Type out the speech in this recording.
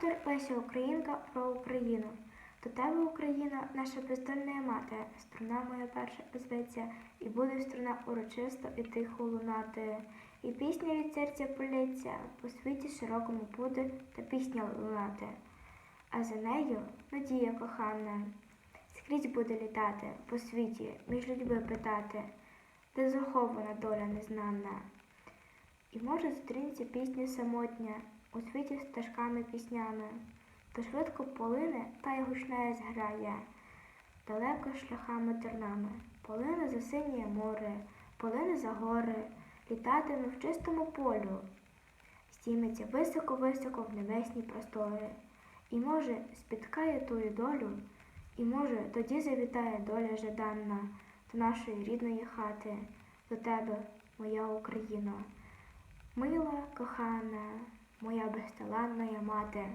Автор Леся Українка про Україну. До тебе, Україна, наша бездольна мати, струна моя перша озветься, і буде струна урочисто і тихо лунати. І пісня від серця полється, по світі широкому буде та пісня лунати. А за нею надія кохана, скрізь буде літати по світі, між людьми питати, де захована доля незнана. І може зустрінеться пісня самотня у світі стежками піснями, то швидко полине та й гучне зграє, далеко шляхами тернами, полине за синє море, полине за гори, літатиме в чистому полю, стійметься високо-високо в небесні простори, і може спіткає тую долю, і може тоді завітає доля жаданна до нашої рідної хати, до тебе, моя Україна. Мила, кохана, моя безталанна мати.